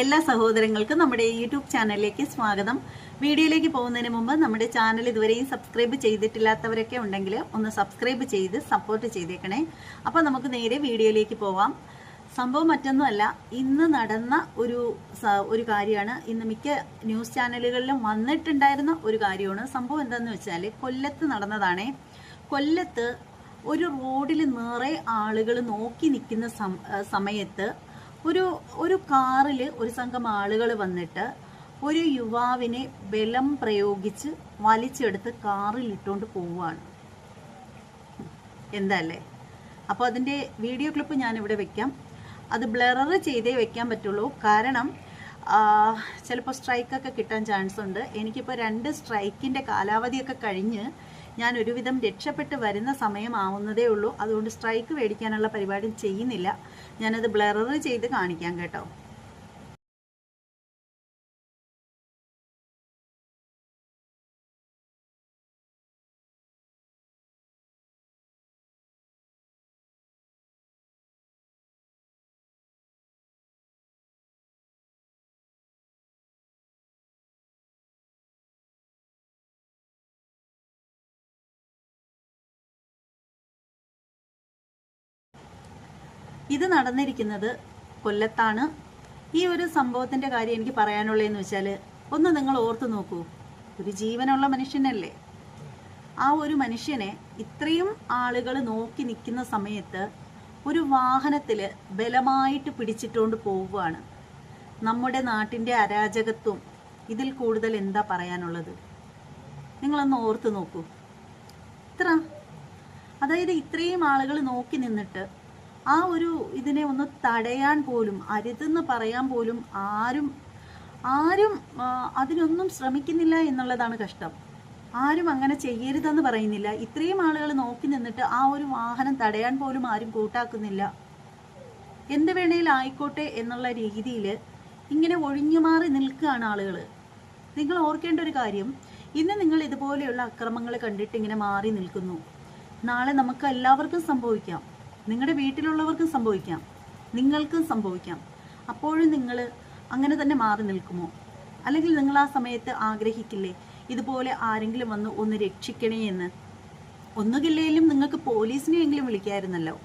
എല്ലാ സഹോദരങ്ങൾക്കും നമ്മുടെ യൂട്യൂബ് ചാനലിലേക്ക് സ്വാഗതം. വീഡിയോയിലേക്ക് പോകുന്നതിന് മുമ്പ് നമ്മുടെ ചാനൽ ഇതുവരെയും സബ്സ്ക്രൈബ് ചെയ്തിട്ടില്ലാത്തവരൊക്കെ ഉണ്ടെങ്കിൽ ഒന്ന് സബ്സ്ക്രൈബ് ചെയ്ത് സപ്പോർട്ട് ചെയ്തേക്കണേ. അപ്പോൾ നമുക്ക് നേരെ വീഡിയോയിലേക്ക് പോവാം. സംഭവം മറ്റൊന്നുമല്ല ഇന്ന് നടന്ന ഒരു ഒരു കാര്യമാണ്. ഇന്ന് മിക്ക ന്യൂസ് ചാനലുകളിലും വന്നിട്ടുണ്ടായിരുന്ന ഒരു കാര്യമാണ്. സംഭവം എന്താണെന്ന് വെച്ചാൽ കൊല്ലത്ത് നടന്നതാണേ. കൊല്ലത്ത് ഒരു റോഡിൽ നിറയെ ആളുകൾ നോക്കി നിൽക്കുന്ന സമയത്ത് ഒരു ഒരു കാറിൽ ഒരു സംഘം ആളുകൾ വന്നിട്ട് ഒരു യുവാവിനെ ബലം പ്രയോഗിച്ച് വലിച്ചെടുത്ത് കാറിൽ ഇട്ടുകൊണ്ട് പോവുകയാണ് എന്തല്ലേ? അപ്പോൾ അതിന്റെ വീഡിയോ ക്ലിപ്പ് ഞാനിവിടെ വെക്കാം. അത് ബ്ലറർ ചെയ്തേ വെക്കാൻ പറ്റുള്ളൂ. കാരണം ചിലപ്പോൾ സ്ട്രൈക്കൊക്കെ കിട്ടാൻ ചാൻസ് ഉണ്ട് എനിക്കിപ്പോൾ രണ്ട് സ്ട്രൈക്കിന്റെ കാലാവധിയൊക്കെ കഴിഞ്ഞ് ഞാൻ ഒരുവിധം രക്ഷപ്പെട്ട് വരുന്ന സമയമാവുന്നതേ ഉള്ളൂ. അതുകൊണ്ട് സ്ട്രൈക്ക് മേടിക്കാനുള്ള പരിപാടി ചെയ്യുന്നില്ല. ഞാനത് ബ്ലറർ ചെയ്ത് കാണിക്കാം കേട്ടോ. ഇത് നടന്നിരിക്കുന്നത് കൊല്ലത്താണ്. ഈ ഒരു സംഭവത്തിന്റെ കാര്യം എനിക്ക് പറയാനുള്ളതെന്ന് വെച്ചാൽ ഒന്ന് നിങ്ങൾ ഓർത്തു നോക്കൂ. ഒരു ജീവനുള്ള മനുഷ്യനല്ലേ? ആ ഒരു മനുഷ്യനെ ഇത്രയും ആളുകൾ നോക്കി നിൽക്കുന്ന സമയത്ത് ഒരു വാഹനത്തിൽ ബലമായിട്ട് പിടിച്ചിട്ടുകൊണ്ട് പോവുകയാണ്. നമ്മുടെ നാട്ടിന്റെ അരാജകത്വം ഇതിൽ കൂടുതൽ എന്താ പറയാനുള്ളത്? നിങ്ങളൊന്ന് ഓർത്ത് നോക്കൂ. ഇത്ര. അതായത് ഇത്രയും ആളുകൾ നോക്കി നിന്നിട്ട് ആ ഒരു ഇതിനെ ഒന്ന് തടയാൻ പോലും അരുതെന്ന് പറയാൻ പോലും ആരും ആരും അതിനൊന്നും ശ്രമിക്കുന്നില്ല എന്നുള്ളതാണ് കഷ്ടം. ആരും അങ്ങനെ ചെയ്യരുതെന്ന് പറയുന്നില്ല. ഇത്രയും ആളുകൾ നോക്കി നിന്നിട്ട് ആ ഒരു വാഹനം തടയാൻ പോലും ആരും കൂട്ടാക്കുന്നില്ല. എന്ത് വേണേലും ആയിക്കോട്ടെ എന്നുള്ള രീതിയിൽ ഇങ്ങനെ ഒഴിഞ്ഞു മാറി നിൽക്കുകയാണ് ആളുകൾ നിങ്ങൾ ഓർക്കേണ്ട ഒരു കാര്യം ഇന്ന് നിങ്ങൾ ഇതുപോലെയുള്ള അക്രമങ്ങൾ കണ്ടിട്ട് ഇങ്ങനെ മാറി നിൽക്കുന്നു. നാളെ നമുക്ക് എല്ലാവർക്കും സംഭവിക്കാം. നിങ്ങളുടെ വീട്ടിലുള്ളവർക്കും സംഭവിക്കാം. നിങ്ങൾക്കും സംഭവിക്കാം. അപ്പോഴും നിങ്ങൾ അങ്ങനെ തന്നെ മാറി നിൽക്കുമോ? അല്ലെങ്കിൽ നിങ്ങൾ ആ സമയത്ത് ആഗ്രഹിക്കില്ലേ ഇതുപോലെ ആരെങ്കിലും വന്ന് ഒന്ന് രക്ഷിക്കണേ എന്ന്? ഒന്നുകില്ലേലും നിങ്ങൾക്ക് പോലീസിനെയെങ്കിലും വിളിക്കായിരുന്നല്ലോ.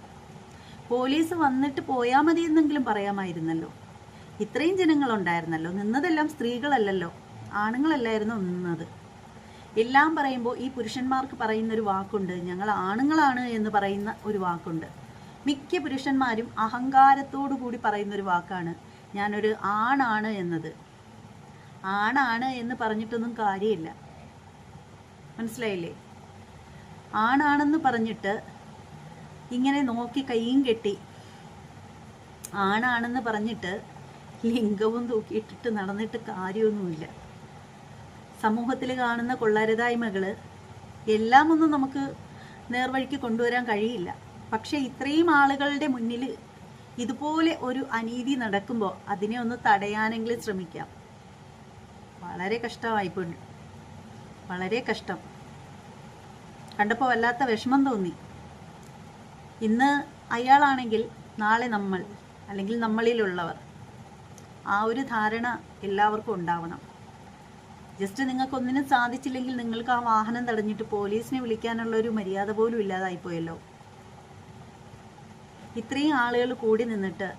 പോലീസ് വന്നിട്ട് പോയാൽ മതി എന്നെങ്കിലും പറയാമായിരുന്നല്ലോ. ഇത്രയും ജനങ്ങളുണ്ടായിരുന്നല്ലോ. നിന്നതെല്ലാം സ്ത്രീകളല്ലല്ലോ. ആണുങ്ങളല്ലായിരുന്നു നിന്നത്. എല്ലാം പറയുമ്പോൾ ഈ പുരുഷന്മാർക്ക് പറയുന്ന ഒരു വാക്കുണ്ട്. ഞങ്ങൾ ആണുങ്ങളാണ് എന്ന് പറയുന്ന ഒരു വാക്കുണ്ട്. മിക്ക പുരുഷന്മാരും അഹങ്കാരത്തോടു കൂടി പറയുന്നൊരു വാക്കാണ്. ഞാനൊരു ആണാണ് എന്നത്. ആണാണ് എന്ന് പറഞ്ഞിട്ടൊന്നും കാര്യമില്ല. മനസ്സിലായില്ലേ? ആണാണെന്ന് പറഞ്ഞിട്ട് ഇങ്ങനെ നോക്കി കൈയും കെട്ടി ആണാണെന്ന് പറഞ്ഞിട്ട് ലിംഗവും തൂക്കിയിട്ടിട്ട് നടന്നിട്ട് കാര്യമൊന്നുമില്ല. സമൂഹത്തിൽ കാണുന്ന കൊള്ളരുതായ്മകൾ എല്ലാം ഒന്നും നമുക്ക് നേർവഴിക്ക് കൊണ്ടുവരാൻ കഴിയില്ല. പക്ഷേ ഇത്രയും ആളുകളുടെ മുന്നിൽ ഇതുപോലെ ഒരു അനീതി നടക്കുമ്പോൾ അതിനെ ഒന്ന് തടയാനെങ്കിലും ശ്രമിക്കാം. വളരെ കഷ്ടമായിപ്പോയി. വളരെ കഷ്ടം. കണ്ടപ്പോൾ വല്ലാത്ത വിഷമം തോന്നി. ഇന്ന് അയാളാണെങ്കിൽ നാളെ നമ്മൾ അല്ലെങ്കിൽ നമ്മളിലുള്ളവർ. ആ ഒരു ധാരണ എല്ലാവർക്കും ഉണ്ടാവണം. ജസ്റ്റ് നിങ്ങൾക്കൊന്നിനും സാധിച്ചില്ലെങ്കിൽ നിങ്ങൾക്ക് ആ വാഹനം തടഞ്ഞിട്ട് പോലീസിനെ വിളിക്കാനുള്ള ഒരു മര്യാദ പോലും ഇല്ലാതായിപ്പോയല്ലോ. ഇത്രയും ആളുകൾ കൂടി നിന്നിട്ട്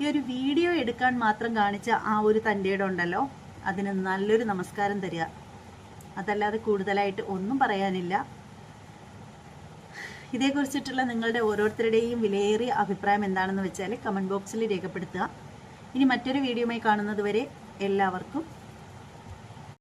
ഈ ഒരു വീഡിയോ എടുക്കാൻ മാത്രം കാണിച്ച ആ ഒരു തന്റെ ഉണ്ടല്ലോ? അതിന് നല്ലൊരു നമസ്കാരം തരിക. അതല്ലാതെ കൂടുതലായിട്ട് ഒന്നും പറയാനില്ല. ഇതേക്കുറിച്ചിട്ടുള്ള നിങ്ങളുടെ ഓരോരുത്തരുടെയും വിലയേറിയ അഭിപ്രായം എന്താണെന്ന് വെച്ചാൽ കമന്റ് ബോക്സിൽ രേഖപ്പെടുത്തുക. ഇനി മറ്റൊരു വീഡിയോയുമായി കാണുന്നത് വരെ എല്ലാവർക്കും